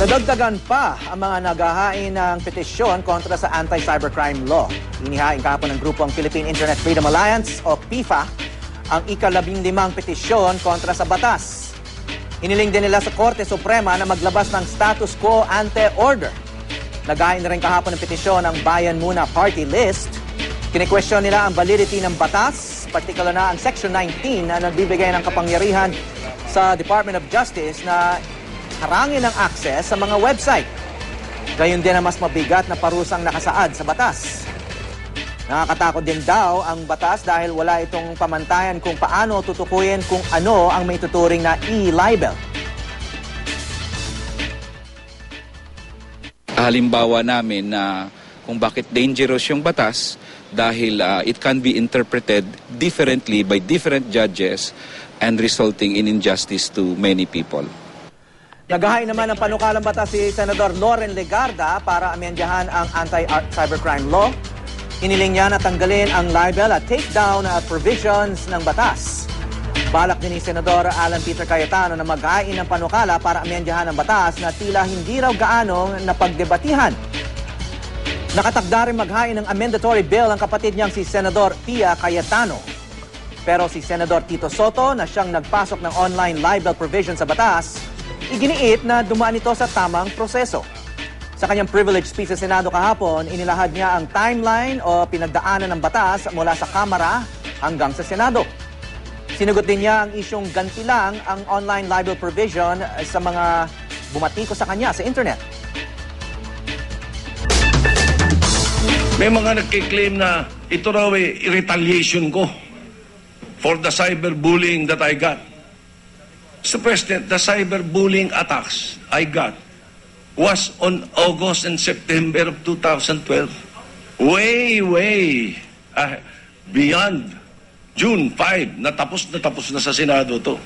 Nadagdagan pa ang mga naghahain ng petisyon kontra sa anti-cybercrime law. Inihain kahapon ng grupong Philippine Internet Freedom Alliance o PIFA ang ikalabing limang petisyon kontra sa batas. Iniling din nila sa Korte Suprema na maglabas ng status quo ante order. Naghain na rin kahapon ng petisyon ang Bayan Muna Party List. Kinikwestiyon nila ang validity ng batas, particular na ang Section 19 na nagbibigay ng kapangyarihan sa Department of Justice na harangin ang access sa mga website. Gayon din ang mas mabigat na parusang nakasaad sa batas. Nakakatakot din daw ang batas dahil wala itong pamantayan kung paano tutukuyin kung ano ang may tuturing na e-libel. halimbawa namin na kung bakit dangerous yung batas dahil ah, it can be interpreted differently by different judges and resulting in injustice to many people. Naghahain naman ng panukalang batas si Senador Loren Legarda para amendyahan ang anti-cybercrime law. Iniling niya na tanggalin ang libel at take down uh, provisions ng batas. Balak din ni Senador Alan Peter Cayetano na maghain ng panukala para amendyahan ang batas na tila hindi raw gaano napagdebatihan. Nakatakda rin maghain ng amendatory bill ang kapatid niyang si Senador Pia Cayetano. Pero si Senador Tito Soto na siyang nagpasok ng online libel provision sa batas, iginiit na dumaan ito sa tamang proseso. Sa kanyang privilege speech sa Senado kahapon, inilahad niya ang timeline o pinagdaanan ng batas mula sa Kamara hanggang sa Senado. Sinugot din niya ang isyong ganti lang ang online libel provision sa mga bumatiko sa kanya sa internet. May mga nagkiklaim na ito raw ay retaliation ko for the cyberbullying that I got. Mr. President, the cyberbullying attacks I got was on August and September of 2012. Way, way ah, beyond June 5, natapos na tapos na sa Senado to.